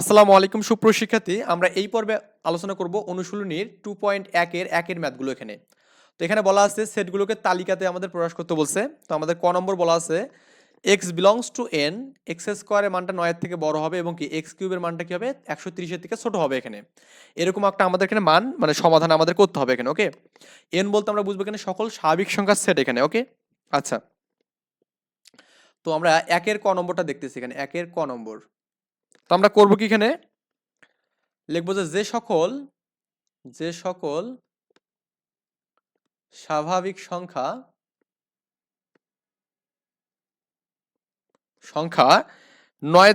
আসসালামু আলাইকুম সুপ্রশিক্ষার্থী আমরা এই পর্বে আলোচনা করব অনুশীলনীর টু পয়েন্ট একের একের ম্যাথগুলো এখানে। তো এখানে বলা আছে সেটগুলোকে তালিকাতে আমাদের প্রকাশ করতে বলছে। তো আমাদের ক নম্বর বলা আছে X belongs to N X স্কোয়ারের মানটা নয়ের থেকে বড় হবে এবং কি এক্স কিউবের মানটা কি হবে? একশো তিরিশের থেকে ছোট হবে এখানে। এরকম একটা আমাদের এখানে মান মানে সমাধান আমাদের করতে হবে এখানে ওকে এন বলতে আমরা বুঝব এখানে সকল স্বাভাবিক সংখ্যার সেট এখানে ওকে আচ্ছা। তো আমরা একের ক নম্বরটা দেখতেছি এখানে, একের ক নম্বর। তো আমরা করব কি এখানে? লিখব যে যে সকল যে সকল স্বাভাবিক সংখ্যা সংখ্যা নয়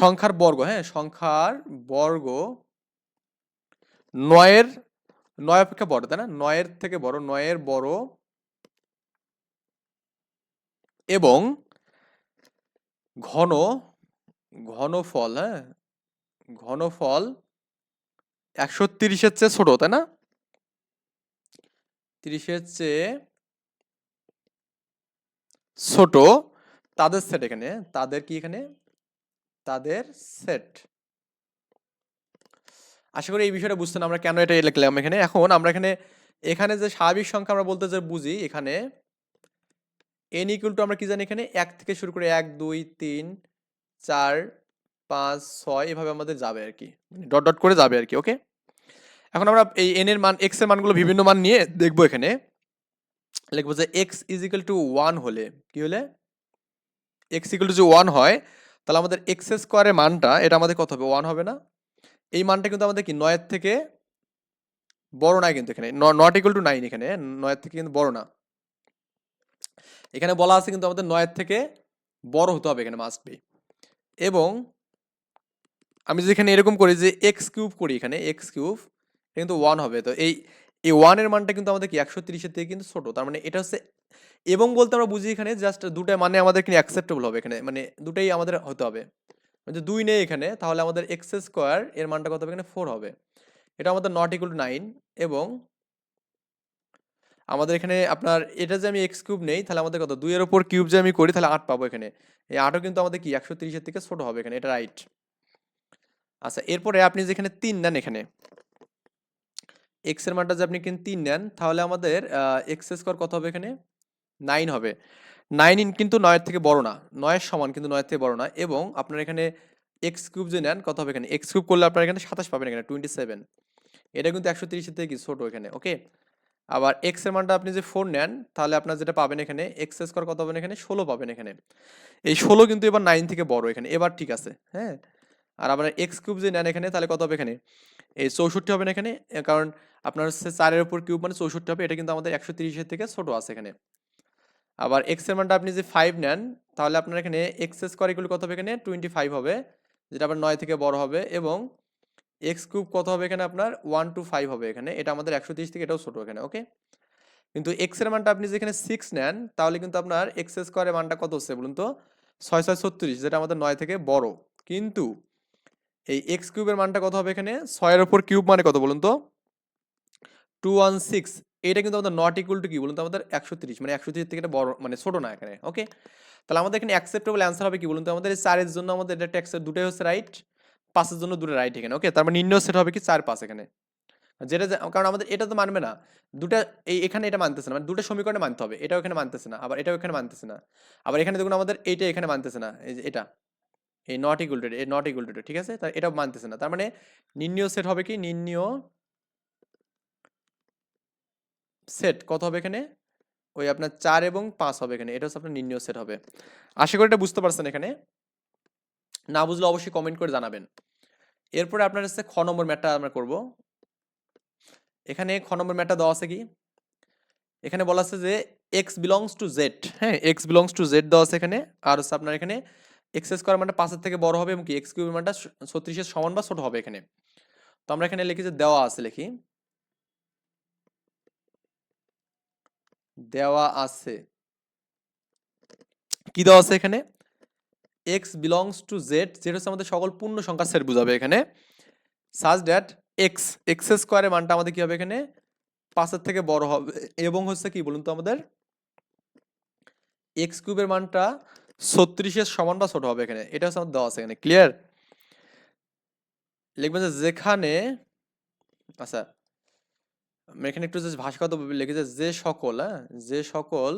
সংখ্যার বর্গ হ্যাঁ সংখ্যার বর্গ নয়ের, নয় অপেক্ষা বড়, তাই না? নয়ের থেকে বড়, নয়ের বড় এবং ঘন ঘনফল হ্যাঁ? ঘনফল একশো তিরিশের চেয়ে ছোট, তাই না? তিরিশের চেয়ে ছোট তাদের সেট এখানে তাদের কি এখানে? তাদের সেট আশা করি এই বিষয়টা বুঝতেন আমরা কেন এটা লিখলাম এখানে। এখন আমরা এখানে এখানে যে স্বাভাবিক সংখ্যা আমরা বলতে যে বুঝি, এখানে এন ইকুয়াল টু আমরা কি জানি এখানে? এক থেকে শুরু করে এক, দুই, তিন চার, পাঁচ, ছয় এভাবে আমাদের যাবে আর কি ডট ডট করে যাবে আর কি ওকে? এখন আমরা এই এন এর মান এক্সের মানগুলো বিভিন্ন মান নিয়ে দেখব এখানে। লিখব যে x is equal to one হলে কি হলে? এক্স ইকুয়াল টু যে ওয়ান হয়, তাহলে আমাদের এক্স স্কোয়ারের মানটা, এটা আমাদের কত হবে? ওয়ান হবে না। এই মানটা কিন্তু আমাদের কি, নয়ের থেকে বড় না কিন্তু এখানে নট ইকুয়াল টু নাইন এখানে, নয়ের থেকে কিন্তু বড় না। এখানে বলা আছে কিন্তু আমাদের নয়ের থেকে বড় হতে হবে এখানে মাস্ট বি এবং আমি যদি এখানে এরকম করি যে এক্স কিউব করি এখানে এক্স কিউব কিন্তু ওয়ান হবে। তো এই এই ওয়ানের মানটা কিন্তু আমাদের কি একশো তিরিশের থেকে কিন্তু ছোটো। তার মানে এটা হচ্ছে, এবং বলতে আমরা বুঝি এখানে জাস্ট দুটা মানে আমাদের কিন্তু অ্যাকসেপ্টেবল হবে এখানে। মানে দুটাই আমাদের হতে হবে। মানে দুই নেই এখানে, তাহলে আমাদের এক্স স্কোয়ার এর মানটা কত হবে এখানে? ফোর হবে। এটা আমাদের নট ইকুয়াল টু নাইন এবং আমাদের এখানে আপনার এটা যে আমি এক্স কিউব নেই, তাহলে আমাদের কত? দুইয়ের ওপর কিউব যে আমি করি, তাহলে আট পাবো এখানে। এই আটও কিন্তু আমাদের কি? একশো তিরিশের থেকে ছোট হবে এখানে, এটা রাইট আচ্ছা এরপরে আপনি যেখানে তিন নেন এখানে এক্সের মানটা যে আপনি কিন্তু তিন নেন, তাহলে আমাদের এক্স স্কোয়ার কত হবে এখানে? নাইন হবে। নাইন ইন কিন্তু নয়ের থেকে বড় না, নয়ের সমান কিন্তু নয়ের থেকে বড় না, এবং আপনার এখানে এক্স কিউব যে নেন, কত হবে এখানে? এক্স কিউব করলে আপনার এখানে সাতাশ পাবেন এখানে টোয়েন্টি সেভেন এটা কিন্তু একশো তিরিশের থেকে কি? ছোট এখানে ওকে আবার এক্সের মানটা আপনি যে ফোর নেন, তাহলে আপনার যেটা পাবেন এখানে এক্স স্কোয়ার কত পাবেন এখানে? ষোলো পাবেন এখানে। এই ষোলো কিন্তু এবার নাইন থেকে বড় এখানে। এবার ঠিক আছে হ্যাঁ? আর আপনার এক্স কিউব যে নেন এখানে, তাহলে কত হবে এখানে? এই চৌষট্টি হবে এখানে? কারণ আপনার হচ্ছে চারের উপর কিউব মানে চৌষট্টি হবে, এটা কিন্তু আমাদের একশো তিরিশের থেকে ছোট আছে এখানে। আবার এক্সের মানটা আপনি যে ফাইভ নেন, তাহলে আপনার এখানে এক্স স্কোয়ার ইকুয়াল কত হবে এখানে? টোয়েন্টি ফাইভ হবে, যেটা আবার নয় থেকে বড় হবে এবং এক্স কিউব কত হবে এখানে আপনার? ওয়ান টু ফাইভ হবে এখানে। এটা আমাদের একশো তিরিশ থেকে এটাও ছোট এখানে ওকে কিন্তু এক্সের মানটা আপনি যেখানে সিক্স নেন, তাহলে কিন্তু আপনার এক্স স্কোয়ারের মানটা কত হচ্ছে বলুন তো? ছয় ছয় ছত্রিশ, যেটা আমাদের নয় থেকে বড়। কিন্তু এই এক্স কিউবের মানটা কত হবে এখানে? ছয়ের ওপর কিউব মানে কত বলুন তো? টু ওয়ান সিক্স এটা কিন্তু আমাদের নট ইকুয়াল টু কি বলুন তো? আমাদের একশো তিরিশ মানে একশো তিরিশ থেকে এটা বড় মানে ছোট না এখানে ওকে তাহলে আমাদের এখানে অ্যাকসেপ্টেবল অ্যান্সার হবে কি বলুন তো? আমাদের এই চারের জন্য আমাদের এটা accept- দুটোই হচ্ছে রাইট পাঁচের জন্য দুটো রাইট এখানে। ওকে তার মানে নির্ণয় সেট হবে কি চার পাঁচ এখানে। যেটা কারণ আমাদের এটা তো মানবে না। দুটা, এই এখানে এটা মানতেছে না। মানে দুটো সমীকরণে মানতে হবে। এটাও এখানে মানতেছে না। আবার এটাও এখানে মানতেছে না। আবার এখানে দেখুন আমাদের এইটা এখানে মানতেছে না। এই যে এটা। এই নট ইকুয়াল টু এই নট ইকুয়াল টু ঠিক আছে? তার এটাও মানতেছে না। তার মানে নির্ণয় সেট হবে কি? নির্ণয় সেট কত হবে এখানে? ওই আপনার চার এবং পাঁচ হবে এখানে। এটা হচ্ছে আপনার নির্ণয় সেট হবে। আশা করি এটা বুঝতে পারছেন এখানে। না বুঝলে অবশ্যই কমেন্ট করে জানাবেন। এরপরে আপনার হচ্ছে খ নম্বর ম্যাটটা আমরা করব। এখানে খ নম্বর ম্যাটটা দেওয়া আছে কি? এখানে বলা আছে যে এক্স বিলংস টু জেড হ্যাঁ এক্স বিলংস টু জেড দেওয়া আছে এখানে। আর হচ্ছে আপনার এখানে এক্স স্কোয়ার মানটা পাঁচের থেকে বড় হবে এবং কি এক্স কিউবের মানটা ছত্রিশের সমান বা ছোট হবে এখানে। তো আমরা এখানে লিখি যে দেওয়া আছে লিখি। দেওয়া আছে। কি দেওয়া আছে এখানে? এক্স বিলংস টু জেড যেটা হচ্ছে আমাদের সকল পূর্ণ সংখ্যা সেট বুঝাবে এখানে। সাজ দ্যাট এক্স এক্স স্কোয়ারের মানটা আমাদের কি হবে এখানে? পাঁচের থেকে বড় হবে। এবং হচ্ছে কি বলুন তো আমাদের? এক্স কিউবের মানটা ছত্রিশের সমান বা ছোট হবে এখানে। এটা হচ্ছে আমাদের দেওয়া আছে এখানে। ক্লিয়ার লিখবেন যে যেখানে আচ্ছা এখানে একটু ভাষাগত লিখে যে যে সকল হ্যাঁ? যে সকল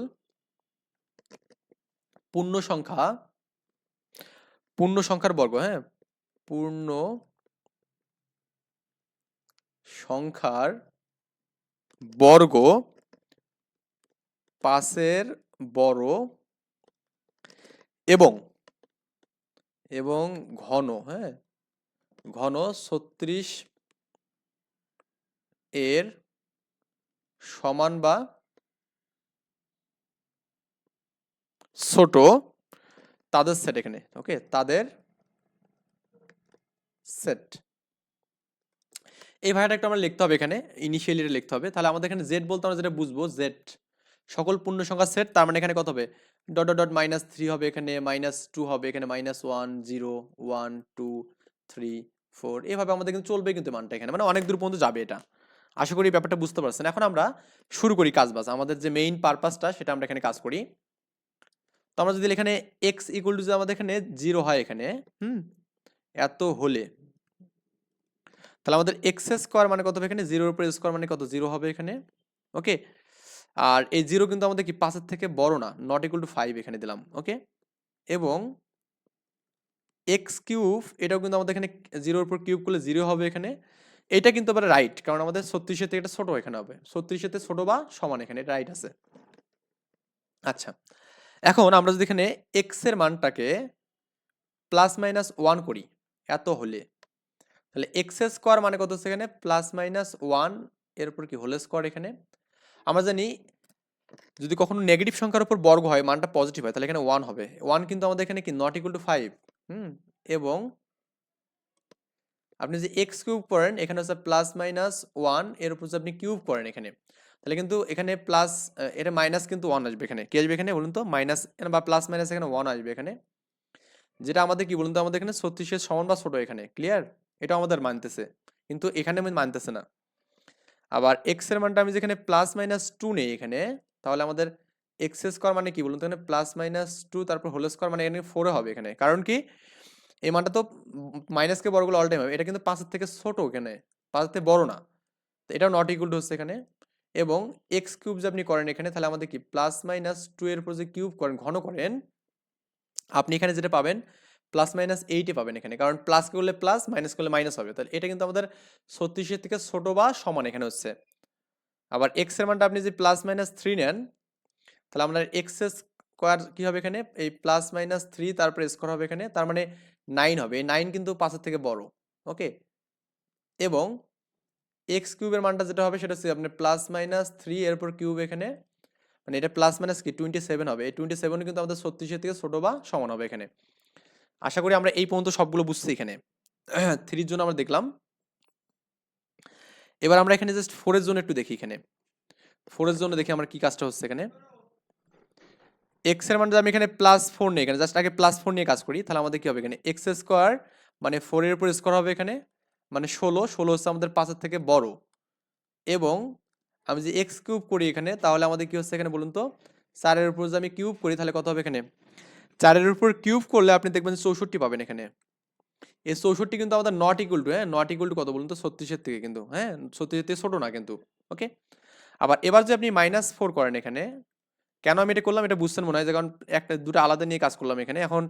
পূর্ণ সংখ্যা পূর্ণ সংখ্যার বর্গ হ্যাঁ? পূর্ণ সংখ্যার বর্গ পাশের বড় এবং এবং ঘন হ্যাঁ? ঘন ছত্রিশ এর সমান বা ছোট তাদের সেট এখানে ওকে তাদের সেট এই ভাইটা একটা আমরা লিখতে হবে এখানে ইনিশিয়ালি লিখতে হবে। তাহলে আমাদের এখানে জেড বলতে আমরা যেটা বুঝব জেড সকল পূর্ণ সংখ্যা সেট তার মানে এখানে কত হবে? ডট ডট মাইনাস থ্রি হবে এখানে মাইনাস টু হবে এখানে minus one zero one two three four এভাবে আমাদের কিন্তু চলবে কিন্তু মানটা এখানে মানে অনেক দূর পর্যন্ত যাবে এটা। আশা করি ব্যাপারটা বুঝতে পারছেন। এখন আমরা শুরু করি কাজ বাজ আমাদের যে মেইন পারপাসটা সেটা আমরা এখানে কাজ করি। তো আমরা যদি এখানে এক্স ইকুয়াল টু আমাদের এখানে জিরো হয় এখানে, হুম, এত হলে, তাহলে আমাদের এক্স স্কোয়ার মানে কত হবে এখানে? জিরোর উপর স্কোয়ার মানে কত? জিরো হবে এখানে ওকে আর এই জিরো কিন্তু আমাদের কি পাঁচের থেকে বড় না নট ইকুয়াল টু ফাইভ এখানে দিলাম ওকে এবং এক্স কিউব এটাও কিন্তু আমাদের এখানে জিরোর উপর কিউব করলে জিরো হবে এখানে, এটা কিন্তু আবার রাইট কারণ আমাদের ছত্রিশের থেকে এটা ছোট এখানে হবে, ছত্রিশের থেকে ছোট বা সমান এখানে রাইট আছে। আচ্ছা এখন আমরা যদি এখানে এক্সের মানটাকে প্লাস মাইনাস ওয়ান করি, এত হলে। তাহলে এক্স স্কোয়ার মানে কত হচ্ছে এখানে? প্লাস মাইনাস ওয়ানের উপর কি হোল স্কোয়ার এখানে? আমরা জানি যদি কখনো নেগেটিভ সংখ্যার উপর বর্গ হয়, মানটা পজিটিভ হয়, তাহলে এখানে ওয়ান হবে। ওয়ান কিন্তু আমাদের এখানে কি? নট ইকুয়াল টু ফাইভ হুম? এবং আপনি যে এক্স কিউব করেন, এখানে হচ্ছে প্লাস মাইনাস ওয়ানের উপর আপনি কিউব করেন এখানে। তাহলে কিন্তু এখানে প্লাস এটা মাইনাস কিন্তু ওয়ান আসবে এখানে। কি আসবে এখানে বলুন তো? মাইনাস বা প্লাস মাইনাস এখানে ওয়ান আসবে এখানে। যেটা আমাদের কি বলুন তো? আমাদের এখানে ছত্রিশের সমান বা ছোট এখানে। ক্লিয়ার এটা আমাদের মানতেছে। কিন্তু এখানে মানতেছে না। আবার এক্সের মানটা আমি যেখানে প্লাস মাইনাস টু নেই এখানে, তাহলে আমাদের এক্স স্কোয়ার মানে কি বলুন তো? এখানে প্লাস মাইনাস টু তারপর হোল স্কোয়ার মানে এখানে ফোরে হবে এখানে। কারণ কি? এই মানটা তো মাইনাসকে বড়গুলো অল টাইম হবে। এটা কিন্তু পাঁচের থেকে ছোটো এখানে। পাঁচের থেকে বড় না। তো এটাও নট ইকুয়াল টু হচ্ছে এখানে। এবং এক্স কিউব যে আপনি করেন এখানে, তাহলে আমাদের কি? প্লাস মাইনাস টু এর উপর যে কিউব করেন, ঘন করেন, আপনি এখানে যেটা পাবেন প্লাস মাইনাস এইটে পাবেন এখানে। কারণ প্লাস করলে প্লাস মাইনাস করলে মাইনাস হবে। তাহলে এটা কিন্তু আমাদের ছত্রিশের থেকে ছোট বা সমান এখানে হচ্ছে। আবার এক্সের মানটা আপনি যদি প্লাস মাইনাস থ্রি নেন, তাহলে আপনার এক্স স্কোয়ার কি হবে এখানে? এই প্লাস মাইনাস থ্রি তারপরে স্কোয়ার হবে এখানে, তার মানে নাইন হবে। এই নাইন কিন্তু পাঁচের থেকে বড় ওকে এবং এক্স কিউবের মানটা যেটা হবে সেটা হচ্ছে আপনার প্লাস মাইনাস থ্রি এরপর কিউব এখানে মানে এটা প্লাস মাইনাস কি? টোয়েন্টি সেভেন হবে। এই টোয়েন্টি সেভেন কিন্তু আমাদের ছত্রিশের থেকে ছোটো বা সমান হবে এখানে। আশা করি আমরা এই পর্যন্ত সবগুলো বুঝছি এখানে। থ্রির জন্য আমরা দেখলাম। এবার আমরা এখানে জাস্ট ফোরের জন্য একটু দেখি এখানে। ফোরের জন্য দেখি আমরা কি কাজটা হচ্ছে এখানে। এক্সের মানে আমি এখানে প্লাস ফোর নিয়ে এখানে। জাস্ট আগে প্লাস ফোর নিয়ে কাজ করি, তাহলে আমাদের কি হবে এখানে? এক্স স্কোয়ার মানে ফোরের উপর স্কোয়ার হবে এখানে। মানে ষোলো ষোলো হচ্ছে আমাদের পাঁচের থেকে বড়। এবং আমি যে এক্স কিউব করি এখানে, তাহলে আমাদের কী হচ্ছে এখানে বলুন তো? চারের উপর যদি আমি কিউব করি, তাহলে কত হবে এখানে? চারের উপর কিউব করলে আপনি দেখবেন চৌষট্টি পাবেন এখানে। এই চৌষট্টি কিন্তু আমাদের নট ইকুয়াল টু হ্যাঁ? নট ইকুয়াল টু কত বলুন তো? ছত্রিশের থেকে কিন্তু হ্যাঁ? ছত্রিশের থেকে ছোটো না কিন্তু ওকে আবার এবার যে আপনি মাইনাস ফোর করেন এখানে, কেন আমি এটা করলাম? এটা বুঝছেন মনে হয় যে কারণ একটা দুটো আলাদা নিয়ে কাজ করলাম এখানে। এখন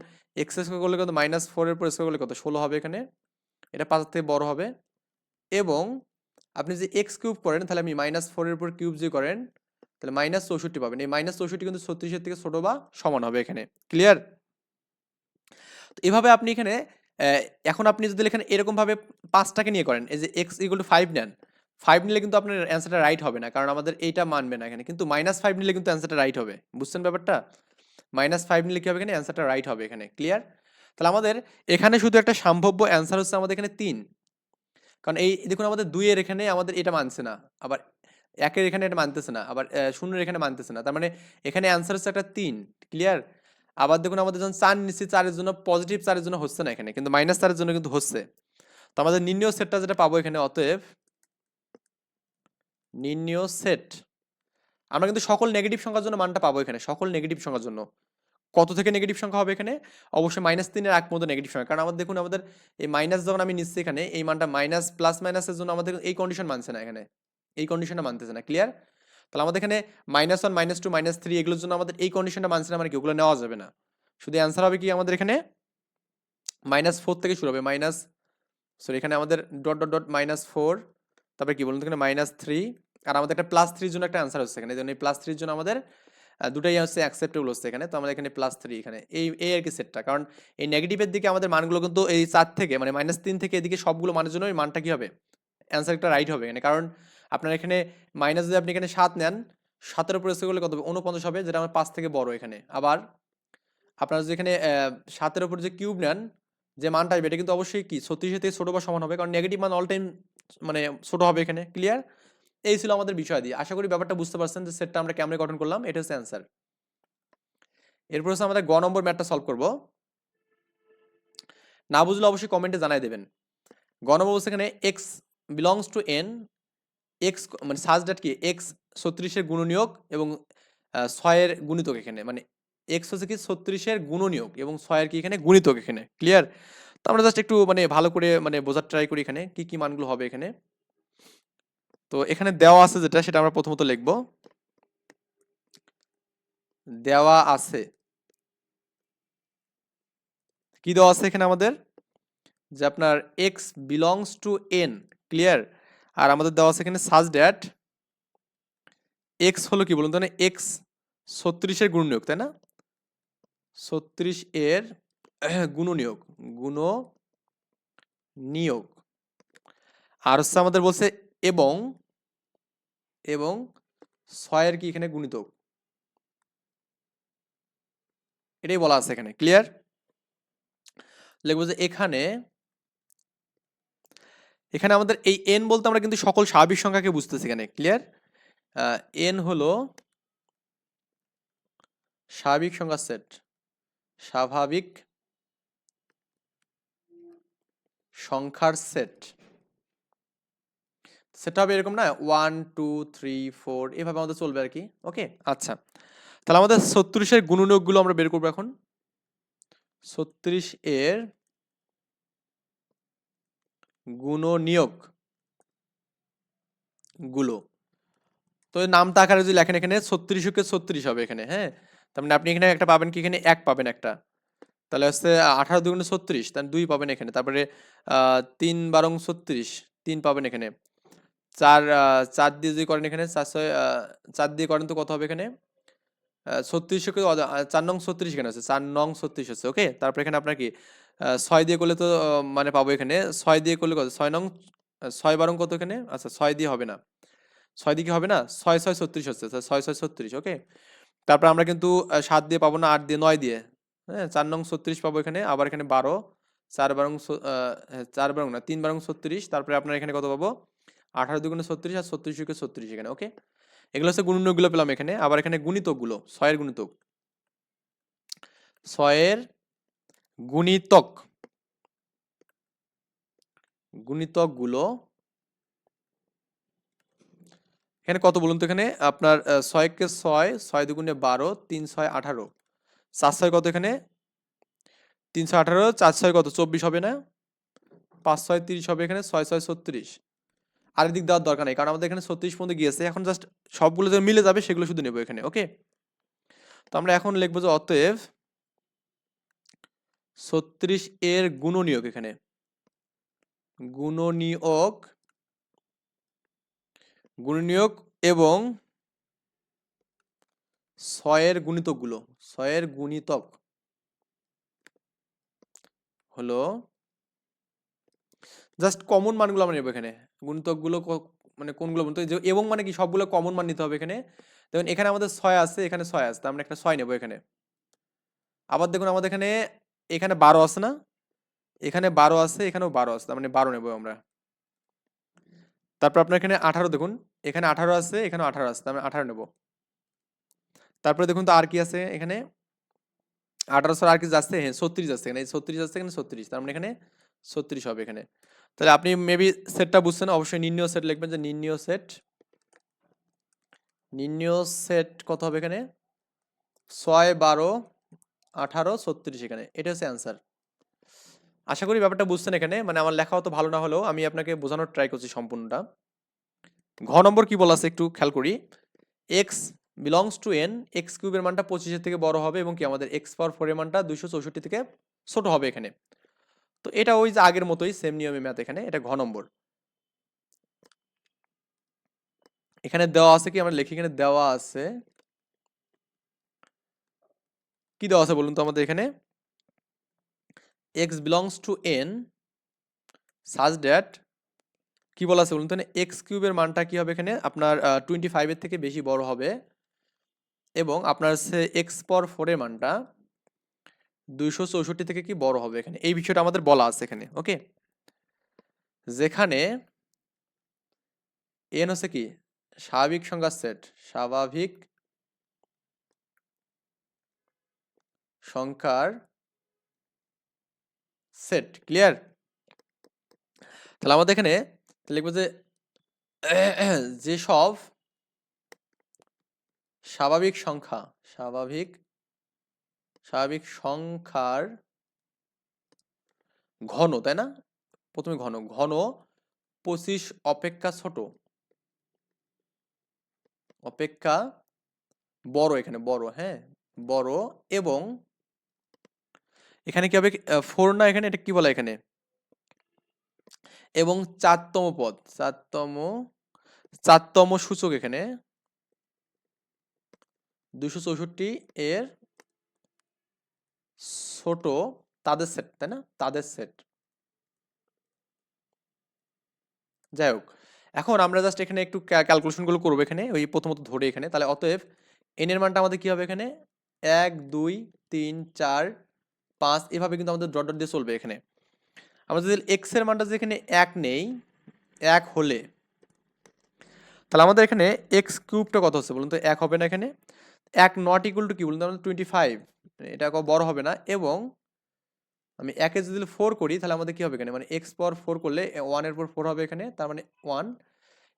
এক্স স্কোয়ার করলে কত? মাইনাস ফোরের উপর স্কোয়ার করলে কত? ষোলো হবে এখানে। এটা পাঁচের থেকে বড় হবে। এবং আপনি যে এক্স কিউব করেন, তাহলে আপনি মাইনাস ফোরের উপর কিউব যে করেন, তাহলে মাইনাস চৌষট্টি পাবেন। এই মাইনাস চৌষট্টি কিন্তু ছত্রিশের থেকে ছোটো বা সমান হবে এখানে। ক্লিয়ার তো এভাবে আপনি এখানে এখন আপনি যদি এখানে এরকমভাবে পাঁচটাকে নিয়ে করেন, এই যে এক্স ইকুয়াল টু ফাইভ নেন ফাইভ নিলে কিন্তু আপনার অ্যান্সারটা রাইট হবে না, কারণ আমাদের এইটা মানবে না এখানে। কিন্তু মাইনাস ফাইভ নিলে কিন্তু অ্যান্সারটা রাইট হবে। বুঝছেন ব্যাপারটা? মাইনাস ফাইভ নিলে কী হবে এখানে? অ্যান্সারটা রাইট হবে এখানে। ক্লিয়ার তাহলে আমাদের এখানে শুধু একটা সম্ভাব্য অ্যান্সার হচ্ছে আমাদের এখানে তিন। কারণ এই দেখুন আমাদের দুইয়ের এখানে আমাদের এটা মানছে না, আবার একের এখানে এটা মানতেছে না, আবার শূন্যের এখানে মানতেছে না। তার মানে এখানে অ্যান্সার হচ্ছে একটা তিন ক্লিয়ার আবার দেখুন আমাদের যখন চার নিচ্ছি, চারের জন্য পজিটিভ চারের জন্য হচ্ছে না এখানে, কিন্তু মাইনাস চারের জন্য কিন্তু হচ্ছে। তো আমাদের নির্ণয় সেটটা যেটা পাবো এখানে, অতএব নির্ণয় সেট আমরা কিন্তু সকল নেগেটিভ সংখ্যার জন্য মানটা পাবো এখানে, সকল নেগেটিভ সংখ্যার জন্য। কত থেকে নেগেটিভ সংখ্যা হবে এখানে? অবশ্যই মাইনাস তিনের এক মতো নেগেটিভ সংখ্যা। কারণ আমাদের দেখুন, আমাদের এই মাইনাস যখন আমি নিচ্ছি এখানে, এই মানটা মাইনাস প্লাস মাইনাসের জন্য আমাদের এই কন্ডিশন মানছে না এখানে। এই কন্ডিশনটা মানতেছে না ক্লিয়ার তাহলে আমাদের এখানে minus one minus two minus three এগুলোর জন্য আমাদের এই কন্ডিশনটা মানছে না মানে কি? ওগুলো নেওয়া যাবে না। শুধু অ্যান্সার হবে কি আমাদের এখানে? মাইনাস ফোর থেকে শুরু হবে। মাইনাস সরি এখানে আমাদের dot dot dot minus four তারপরে কি বলুন এখানে? মাইনাস থ্রি আর আমাদের একটা প্লাস থ্রির জন্য একটা অ্যান্সার হচ্ছে এখানে। এই প্লাস থ্রির জন্য আমাদের দুটাই হচ্ছে অ্যাকসেপ্টেবল হচ্ছে এখানে। তো আমাদের এখানে প্লাস থ্রি এখানে। এই এই আর কি সেটটা কারণ এই নেগেটিভের দিকে আমাদের মানগুলো কিন্তু এই চার থেকে মানে মাইনাস তিন থেকে এদিকে সবগুলো মানের জন্য এই মানটা কী হবে? অ্যান্সারটা রাইট হবে এখানে। কারণ আপনার এখানে মাইনাস যদি আপনি এখানে সাত নেন, সাতের উপরে করলে কত হবে? উনপঞ্চাশ হবে, যেটা আমার পাঁচ থেকে বড় এখানে। আবার আপনার যদি এখানে সাতের উপর যে কিউব নেন, যে মানটা আসবে, এটা কিন্তু অবশ্যই কি? ছত্রিশের থেকে ছোটো বা সমান হবে। কারণ নেগেটিভ মান অল টাইম মানে ছোটো হবে এখানে। ক্লিয়ার এই ছিল আমাদের বিষয় দিয়ে। আশা করি ব্যাপারটা বুঝতে পারছেন যে সেটটা আমরা কেমনে গঠন করলাম, এটা হচ্ছে অ্যান্সার এরপর হচ্ছে আমাদের গ নম্বর ম্যাথটা সলভ করব। না বুঝলে অবশ্যই কমেন্টে জানাই দেবেন। গ নম্বর এখানে x belongs to N x মানে সাজ ডেট কি? এক্স ছত্রিশের গুণনীয়ক এবং ছয়ের গুণিতক এখানে। মানে এক্স হচ্ছে কি ছত্রিশের গুণনীয়ক এবং ছয়ের কি এখানে গুণিতক এখানে। ক্লিয়ার তো আমরা জাস্ট একটু মানে ভালো করে মানে বোঝার ট্রাই করি এখানে, কি কি মানগুলো হবে এখানে। তো এখানে দেওয়া আছে যেটা, সেটা আমরা প্রথমত লিখব। দেওয়া আছে। কি দেওয়া আছে এখানে আমাদের? যে আপনার x belongs to N clear আর আমাদের দেওয়া আছে এখানে সাজ ড্যাট এক্স হলো কি বলুন তো এক্স ছত্রিশের গুণনীয়ক, তাই না? ছত্রিশ এর গুণনীয়ক। গুণ নিয়োগ আর হচ্ছে আমাদের বলছে এবং এবং ছয়ের কি এখানে গুণিতক এটাই বলা আছে এখানে ক্লিয়ার লিখব যে এখানে এখানে আমাদের এই এন বলতে আমরা কিন্তু সকল স্বাভাবিক সংখ্যাকে বুঝতেছি এখানে ক্লিয়ার এন হলো স্বাভাবিক সংখ্যা সেট স্বাভাবিক সংখ্যার সেট সেটা হবে এরকম না ওয়ান টু থ্রি ফোর এভাবে আমাদের চলবে আর কি ওকে আচ্ছা তাহলে আমাদের ছত্রিশের গুণনীয়কগুলো আমরা বের করব এখন। ছত্রিশ এর গুণনীয়কগুলো তো নামটা আকারে যদি লেখেন এখানে ছত্রিশকে ছত্রিশ হবে এখানে হ্যাঁ? তার মানে আপনি এখানে একটা পাবেন কি, এখানে এক পাবেন একটা। তাহলে হচ্ছে আঠারো দুগুণে ছত্রিশ, তাহলে দুই পাবেন এখানে, তারপরে তিন বারং ছত্রিশ, তিন পাবেন এখানে। চার চার দিয়ে যদি করেন এখানে চার ছয় চার দিয়ে করেন তো কত হবে এখানে? ছত্রিশকে চার নং ছত্রিশ এখানে আছে চার নং ছত্রিশ হচ্ছে ওকে তারপর এখানে আপনার কি? ছয় দিয়ে করলে তো মানে পাবো এখানে ছয় দিয়ে করলে কত? ছয় নং ছয় বারং কত এখানে? আচ্ছা ছয় দিয়ে হবে না ছয় দিকে হবে না? ছয় ছয় ছত্রিশ হচ্ছে ছয় ছয় ছত্রিশ ওকে তারপর আমরা কিন্তু সাত দিয়ে পাবো না আট দিয়ে নয় দিয়ে হ্যাঁ? চার নং ছত্রিশ পাবো এখানে আবার এখানে বারো চার বারং হ্যাঁ, চার বারং না তিন বারং ছত্রিশ তারপরে আপনার এখানে কত পাবো? আঠারো দুগুণে ছত্রিশ আর ছত্রিশ কে ছত্রিশ এখানে ওকে এগুলো হচ্ছে গুণনীয়কগুলো পেলাম এখানে। আবার এখানে গুণিতকগুলো, ছয়ের গুণিতক। ছয়ের গুণিতক। গুণিতকগুলো, এখানে কত বলুন তো এখানে? আপনার ছয়কে ছয় ছয় দুগুণে বারো, তিন ছয় আঠারো। চার ছয় কত এখানে? তিনশো আঠারো, চার ছয় কত? চব্বিশ হবে না? পাঁচ ছয় তিরিশ হবে এখানে, ছয় ছয় ছত্রিশ। আরেক দিক দেওয়ার দরকার নেই। কারণ আমাদের এখানে ছত্রিশ পর্যন্ত গিয়েছে, এখন জাস্ট সবগুলো যে মিলে যাবে সেগুলো শুধু নেব এখানে ওকে তো আমরা এখন লিখব যে অতএব ছত্রিশ এর গুণনীয়ক এখানে। গুণনীয়ক গুণনীয়ক এবং ছয়ের গুণিতকগুলো, ছয়ের গুণিতক হলো জাস্ট কমন মানগুলো আমরা নেব এখানে। গুণিতকগুলো মানে কোনগুলো বলতে যে, এবং মানে কি সবগুলো কমন মান নিতে হবে এখানে। দেখুন, এখানে আমাদের ছয় আছে, এখানে ছয় আছে আমরা একটা ছয় নেব এখানে। আবার দেখুন, আমাদের এখানে এখানে বারো আছে না? এখানে বারো আছে, এখানেও বারো আছে মানে বারো নেব আমরা। তারপর আপনার এখানে আঠারো দেখুন, এখানে আঠারো আছে এখানে আঠারো আছে, তার মানে আঠারো নেব। তারপরে দেখুন তো আর কি আছে এখানে? আঠারো ছাড়া আর কি যাচ্ছে? হ্যাঁ ছত্রিশ আছে এখানে ছত্রিশ আছে, এখানে ছত্রিশ, তার মানে এখানে ছত্রিশ হবে এখানে। তাহলে আপনি মেবি সেটটা বুঝছেন, অবশ্যই নির্ণয় সেট লিখবেন যে নির্ণয় সেট নির্ণয় সেট কত হবে এখানে? ছয় বারো আঠারো ছত্রিশ এখানে এটা হচ্ছে অ্যান্সার আশা করি ব্যাপারটা বুঝছেন এখানে মানে আমার লেখা অত ভালো না হলেও আমি আপনাকে বোঝানোর ট্রাই করছি সম্পূর্ণটা। ঘ নম্বর কি বলা আছে একটু খেয়াল করি। X belongs to N x কিউবের মানটা পঁচিশের থেকে বড় হবে এবং কি আমাদের এক্স পাওয়ার ফোরের মানটা দুইশো চৌষট্টি থেকে ছোট হবে এখানে। তো এটা ওই যে আগের মতোই সেম নিয়মে ম্যাথ এখানে, এটা ঘ নম্বর। এখানে দেওয়া আছে কি? আমরা লিখি এখানে দেওয়া আছে। কি দেওয়া আছে বলুন তো আমাদের এখানে? X belongs to N such that কি বলা আছে বলুন তো? এক্স কিউবের মানটা কি হবে এখানে? আপনার টোয়েন্টি ফাইভের থেকে বেশি বড় হবে। এবং আপনার হচ্ছে এক্স পর ফোরের মানটা দুইশো চৌষট্টি থেকে কি বড় হবে এখানে? এই বিষয়টা আমাদের বলা আছে এখানে, ওকে? যেখানে এন হচ্ছে কি? স্বাভাবিক সংখ্যার সেট, স্বাভাবিক সংখ্যার সেট, ক্লিয়ার? তাহলে আমাদের এখানে লিখব যে যেসব স্বাভাবিক সংখ্যা, স্বাভাবিক স্বাভাবিক সংখ্যার ঘন, তাই না? প্রথমে ঘন ঘন পঁচিশ, অপেক্ষা ছোট। অপেক্ষা বড় এখানে, বড় হ্যাঁ বড় এবং এখানে কি হবে? ফোর না এখানে? এটা কি বলা এখানে? এবং চারতম পদ, চারতম চারতম সূচক এখানে। দুশো চৌষট্টি এর ছোট তাদের সেট তাই না? তাদের সেট যাই হোক, এখন আমরা জাস্ট এখানে একটু ক্যালকুলেশনগুলো করব এখানে, ওই প্রথমত ধরে এখানে। তাহলে অতএব এন এর মানটা আমাদের কি হবে এখানে? এক, দুই, তিন, চার, পাঁচ, এভাবে কিন্তু আমাদের ডট ডট দিয়ে চলবে এখানে। আমরা যদি এক্সের মানটা যেখানে এক নেই, এক হলে, তাহলে আমাদের এখানে এক্স কিউবটা কত হচ্ছে বলুন তো? এক হবে না এখানে। এক নট ইকুয়াল টু কি বলুন তো আমাদের টোয়েন্টি ফাইভ এটা বড় হবে না। এবং আমি একে যদি ফোর করি, তাহলে আমাদের কি হবে এখানে? মানে এক্স পর ফোর করলে ওয়ানের পর ফোর হবে এখানে, তার মানে ওয়ান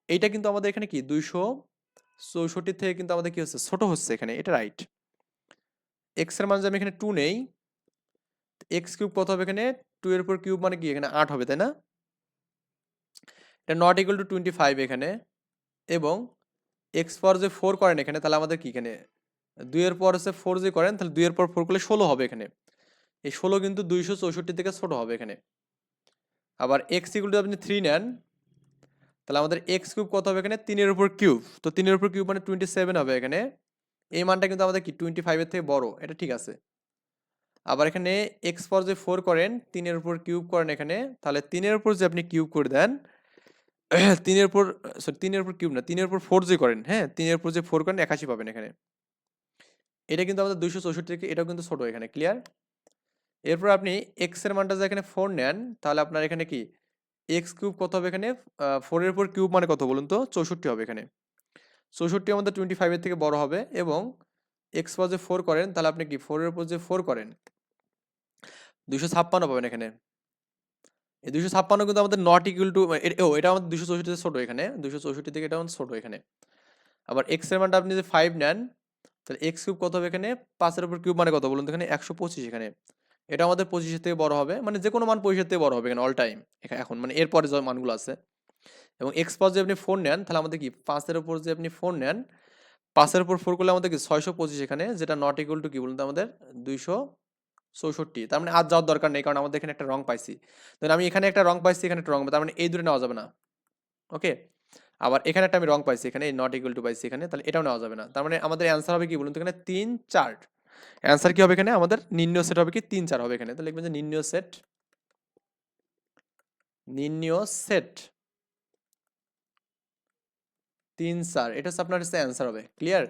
এইটা কিন্তু আমাদের এখানে কি? দুইশো চৌষট্টি থেকে কিন্তু আমাদের কি হচ্ছে? ছোট হচ্ছে এখানে, এটা রাইট এক্সের মান আমি এখানে টু নেই এক্স কিউব কত হবে এখানে? টু এর উপর কিউব মানে কি? এখানে আট হবে, তাই না? এটা not equal to twenty five এখানে। এবং এক্স পর যে ফোর করেন এখানে, তাহলে আমাদের কি এখানে? দুইয়ের পর হচ্ছে ফোর যে করেন, তাহলে দুইয়ের পর ফোর করলে ষোলো হবে এখানে। এই ষোলো কিন্তু দুইশো চৌষট্টি থেকে ছোট হবে এখানে। আবার এক্স ইকুয়াল টু আপনি থ্রি নেন, তাহলে আমাদের এক্স কিউব কত হবে এখানে? তিনের উপর কিউব তো তিনের উপর কিউব মানে টোয়েন্টি সেভেন হবে এখানে। এই মানটা কিন্তু আমাদের কি? টোয়েন্টি ফাইভের থেকে বড়, এটা ঠিক আছে। আবার এখানে এক্স পর যে ফোর করেন, তিনের উপর কিউব করেন এখানে, তাহলে তিনের উপর যে আপনি কিউব করে দেন, তিনের উপর সরি তিনের উপর কিউব না, তিনের উপর ফোর যে করেন হ্যাঁ? তিনের উপর যে ফোর করেন, একাশি পাবেন এখানে। এটা কিন্তু আমাদের দুইশো চৌষট্টি থেকে এটাও কিন্তু ছোট এখানে ক্লিয়ার এরপর আপনি এক্সের মানটা যে এখানে ফোর নেন, তাহলে আপনার এখানে কি? এক্স কিউব কত হবে এখানে? ফোরের উপর কিউব মানে কত বলুন তো? চৌষট্টি হবে এখানে। চৌষট্টি আমাদের টোয়েন্টি ফাইভের থেকে বড় হবে এবং এক্স পর যে ফোর করেন, তাহলে আপনি কি? ফোরের উপর যে ফোর করেন, দুইশো ছাপ্পান্ন পাবেন এখানে। এই দুশো ছাপ্পান্ন কিন্তু আমাদের নট ইকুয়াল টু ও, এটা আমাদের দুশো চৌষট্টি ছোটো এখানে দুশো চৌষট্টি থেকে এটা আমাদের ছোটো এখানে। আবার এক্সের মানটা আপনি যদি ফাইভ নেন তাহলে এক্স কিউব কত হবে এখানে? পাঁচের উপর কিউব মানে কত? বলুন তো এখানে একশো পঁচিশ এখানে। এটা আমাদের পঁচিশের থেকে বড় হবে মানে যে কোনো মান পঁচিশের থেকে বড় হবে এখানে অল টাইম এখন মানে এরপরে যে মানগুলো আছে। এবং এক্স পাস যদি আপনি ফোর নেন, তাহলে আমাদের কি? পাঁচের উপর যে আপনি ফোর নেন পাঁচের উপর ফোর করলে আমাদের কি? ছয়শো পঁচিশ এখানে, যেটা নট ইকুয়াল টু কি বলুন তো আমাদের? দুইশো চৌষট্টি। তার মানে আজ যাওয়ার দরকার নেই, কারণ আমাদের এখানে একটা রং পাইছি। দেন আমি এখানে একটা রং পাইছি, এখানে একটা রং তার মানে এই দূরে নেওয়া যাবে না। ওকে আবার এখানে একটা আমি রং পাইছি, এখানে নট ইকুয়াল টু পাইছি এখানে, তাহলে এটাও নেওয়া যাবে না। তার মানে আমাদের অ্যান্সার হবে কি বলুন তো এখানে? তিন চার। অ্যান্সার কি হবে এখানে? আমাদের নির্ণয় সেট হবে কি? তিন চার হবে এখানে। তাহলে লিখবেন যে নির্ণয় সেট সেট তিন চার, এটা হচ্ছে আপনার হচ্ছে অ্যান্সার হবে। ক্লিয়ার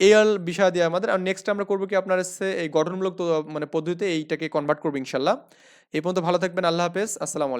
এই অল বিষয় দিয়ে আমাদের। আর নেক্সট আমরা করব কি আপনার হচ্ছে এই গঠনমূলক মানে পদ্ধতিতে এইটাকে কনভার্ট করব ইনশাল্লাহ। এই পর্যন্ত ভালো থাকবেন, আল্লাহ হাফেজ। আসসালামু